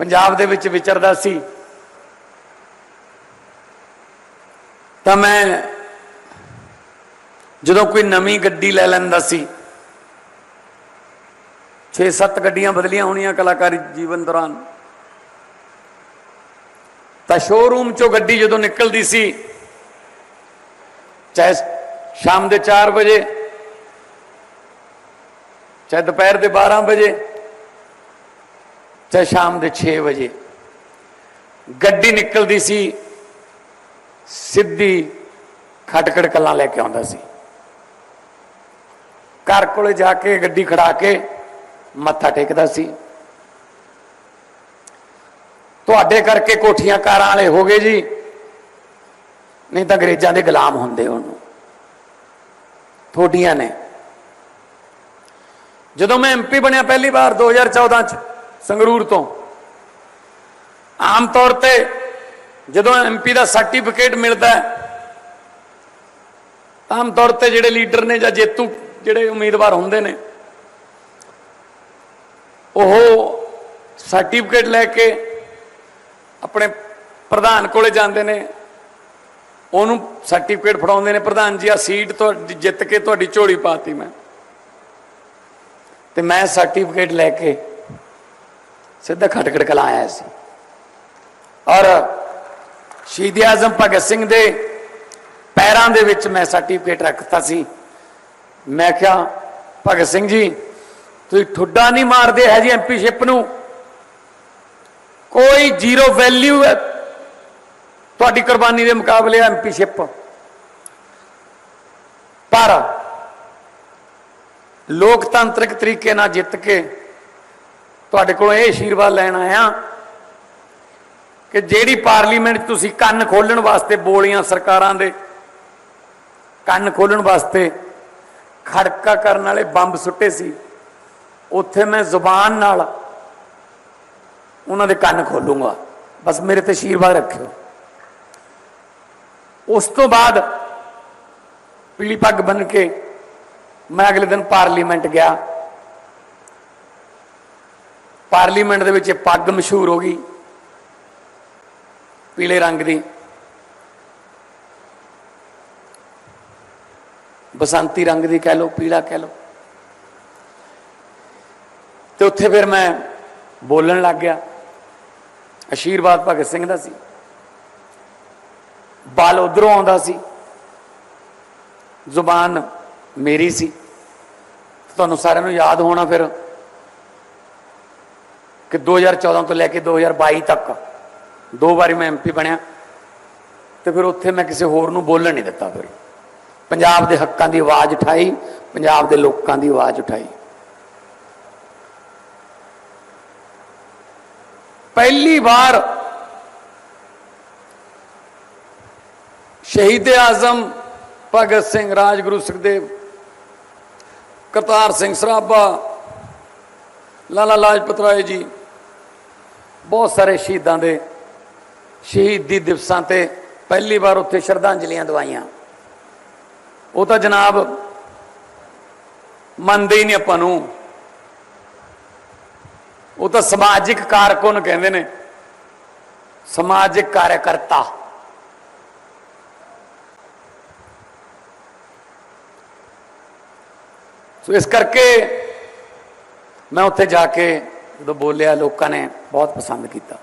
ਪੰਜਾਬ ਦੇ ਵਿੱਚ ਵਿਚਰਦਾ ਸੀ, ਤਾਂ ਮੈਂ ਜਦੋਂ ਕੋਈ ਨਵੀਂ ਗੱਡੀ ਲੈ ਲੈਂਦਾ ਸੀ 6-7 ਗੱਡੀਆਂ ਬਦਲੀਆਂ ਹੋਣੀਆਂ ਕਲਾਕਾਰੀ ਜੀਵਨ ਦੌਰਾਨ, ਤਾਂ ਸ਼ੋਰੂਮ ਚੋਂ ਗੱਡੀ ਜਦੋਂ ਨਿਕਲਦੀ ਸੀ, ਚਾਹੇ ਸ਼ਾਮ ਦੇ 4 ਵਜੇ, ਚਾਹੇ ਦੁਪਹਿਰ ਦੇ 12 ਵਜੇ ਚਾਹੇ ਸ਼ਾਮ ਦੇ 6 ਵਜੇ ਗੱਡੀ ਨਿਕਲਦੀ ਸੀ, ਸਿੱਧੀ ਖਟਕੜ ਕਲਾਂ ਲੈ ਕੇ ਆਉਂਦਾ ਸੀ। ਘਰ ਕੋਲੇ ਜਾ ਕੇ ਗੱਡੀ ਖੜਾ ਕੇ ਮੱਥਾ ਟੇਕਦਾ ਸੀ। ਤੁਹਾਡੇ ਕਰਕੇ ਕੋਠੀਆਂ ਕਾਰਾਂ ਵਾਲੇ ਹੋ ਗਏ ਜੀ, ਨਹੀਂ ਤਾਂ ਅੰਗਰੇਜ਼ਾਂ ਦੇ ਗੁਲਾਮ ਹੁੰਦੇ ਉਹਨੂੰ ਥੋਡੀਆਂ ਨੇ। ਜਦੋਂ ਮੈਂ ਐਮਪੀ ਬਣਿਆ ਪਹਿਲੀ ਵਾਰ 2014 ਚ ਸੰਗਰੂਰ ਤੋਂ। ਆਮ ਤੌਰ ਤੇ ਜਦੋਂ ਐਮਪੀ ਦਾ ਸਰਟੀਫਿਕੇਟ ਮਿਲਦਾ ਹੈ, ਆਮ ਤੌਰ ਤੇ ਜਿਹੜੇ ਲੀਡਰ ਨੇ ਜਾਂ ਜੇਤੂ ਜਿਹੜੇ ਉਮੀਦਵਾਰ ਹੁੰਦੇ ਨੇ, ਉਹ ਸਰਟੀਫਿਕੇਟ ਲੈ ਕੇ ਆਪਣੇ ਪ੍ਰਧਾਨ ਕੋਲੇ ਜਾਂਦੇ ਨੇ, ਉਹਨੂੰ ਸਰਟੀਫਿਕੇਟ ਫੜਾਉਂਦੇ ਨੇ, ਪ੍ਰਧਾਨ ਜੀ ਆ ਸੀਟ ਤੁਹਾਡੀ, ਜਿੱਤ ਕੇ ਤੁਹਾਡੀ ਝੋਲੀ ਪਾਤੀ ਮੈਂ। ਤੇ ਮੈਂ ਸਰਟੀਫਿਕੇਟ ਲੈ ਕੇ ਸਿੱਧਾ ਖਟਕੜ ਕਲਾ ਆਇਆ ਸੀ। ਔਰ ਸ਼ਹੀਦ ਆਜ਼ਮ ਭਗਤ ਸਿੰਘ ਦੇ ਪੈਰਾਂ ਦੇ ਵਿੱਚ ਮੈਂ ਸਰਟੀਫਿਕੇਟ ਰੱਖਤਾ ਸੀ। ਮੈਂ ਕਿਹਾ, ਭਗਤ ਸਿੰਘ ਜੀ, ਤੁਸੀਂ ਠੁੱਡਾ ਨਹੀਂ ਮਾਰਦੇ ਹੈ ਜੀ ਐਮਪੀਸ਼ਿਪ ਨੂੰ। ਕੋਈ ਜ਼ੀਰੋ ਵੈਲਿਊ ਹੈ ਤੁਹਾਡੀ ਕੁਰਬਾਨੀ ਦੇ ਮੁਕਾਬਲੇ ਐਮਪੀਸ਼ਿਪ। ਪਰ ਲੋਕਤੰਤਰਿਕ ਤਰੀਕੇ ਨਾਲ ਜਿੱਤ ਕੇ ਤੁਹਾਡੇ ਕੋਲੋਂ ਇਹ ਆਸ਼ੀਰਵਾਦ ਲੈਣ ਆਇਆ ਕਿ ਜਿਹੜੀ ਪਾਰਲੀਮੈਂਟ ਤੁਸੀਂ ਕੰਨ ਖੋਲਣ ਵਾਸਤੇ ਬੋਲੀਆਂ ਸਰਕਾਰਾਂ ਦੇ, ਕੰਨ ਖੋਲਣ ਵਾਸਤੇ ਖੜਕਾ ਕਰਨ ਵਾਲੇ ਬੰਬ ਸੁੱਟੇ ਸੀ, ਉੱਥੇ ਮੈਂ ਜ਼ੁਬਾਨ ਨਾਲ ਉਹਨਾਂ ਦੇ ਕੰਨ ਖੋਲੂੰਗਾ। ਬਸ ਮੇਰੇ ਤੇ ਆਸ਼ੀਰਵਾਦ ਰੱਖਿਓ। ਉਸ ਤੋਂ ਬਾਅਦ ਪੀਲੀ ਪੱਗ ਬਨ ਕੇ ਮੈਂ ਅਗਲੇ ਦਿਨ ਪਾਰਲੀਮੈਂਟ ਗਿਆ। ਪਾਰਲੀਮੈਂਟ ਦੇ ਵਿੱਚ ਇਹ ਪੱਗ ਮਸ਼ਹੂਰ ਹੋ ਗਈ, ਪੀਲੇ ਰੰਗ ਦੀ। ਬਸੰਤੀ ਰੰਗ ਦੀ ਕਹਿ ਲਓ, ਪੀਲਾ ਕਹਿ ਲਓ। ਤੇ ਉੱਥੇ ਫਿਰ ਮੈਂ ਬੋਲਣ ਲੱਗ ਗਿਆ। ਆਸ਼ੀਰਵਾਦ ਭਗਤ ਸਿੰਘ ਦਾ ਸੀ। ਬਲ ਉਧਰੋਂ ਆਉਂਦਾ ਸੀ। ਜ਼ੁਬਾਨ ਮੇਰੀ ਸੀ। ਤੁਹਾਨੂੰ ਸਾਰਿਆਂ ਨੂੰ ਯਾਦ ਹੋਣਾ ਫਿਰ ਕਿ 2014 ਤੋਂ ਲੈ ਕੇ 2022 ਤੱਕ। ਦੋ ਵਾਰੀ ਮੈਂ ਐਮਪੀ ਬਣਿਆ। ਤੇ ਫਿਰ ਉੱਥੇ ਮੈਂ ਕਿਸੇ ਹੋਰ ਨੂੰ ਬੋਲਣ ਨਹੀਂ ਦਿੱਤਾ ਫਿਰ ਪੰਜਾਬ ਦੇ ਹੱਕਾਂ ਦੀ ਆਵਾਜ਼ ਉਠਾਈ, ਪੰਜਾਬ ਦੇ ਲੋਕਾਂ ਦੀ ਆਵਾਜ਼ ਉਠਾਈ। ਪਹਿਲੀ ਵਾਰ ਸ਼ਹੀਦ ਆਜ਼ਮ ਭਗਤ ਸਿੰਘ, ਰਾਜਗੁਰੂ ਸੁਖਦੇਵ, ਕਰਤਾਰ ਸਿੰਘ ਸਰਾਭਾ, ਲਾਲਾ ਲਾਜਪਤ ਰਾਏ ਜੀ ਬਹੁਤ ਸਾਰੇ ਸ਼ਹੀਦਾਂ ਦੇ ਸ਼ਹੀਦੀ ਦਿਵਸਾਂ ਤੇ ਪਹਿਲੀ ਵਾਰ ਉੱਥੇ ਸ਼ਰਧਾਂਜਲੀਆਂ ਦਵਾਈਆਂ। ਉਹ ਤਾਂ ਜਨਾਬ ਮੰਨਦੇ ਹੀ ਨਹੀਂ ਆਪਾਂ ਨੂੰ। ਉਹ ਤਾਂ ਸਮਾਜਿਕ ਕਾਰਕੁਨ ਕਹਿੰਦੇ ਨੇ, ਸਮਾਜਿਕ ਕਾਰਜਕਰਤਾ ਸੋ ਇਸ ਕਰਕੇ ਮੈਂ ਉੱਥੇ ਜਾ ਕੇ ਜਦੋਂ ਬੋਲਿਆ ਲੋਕਾਂ ਨੇ ਬਹੁਤ ਪਸੰਦ ਕੀਤਾ।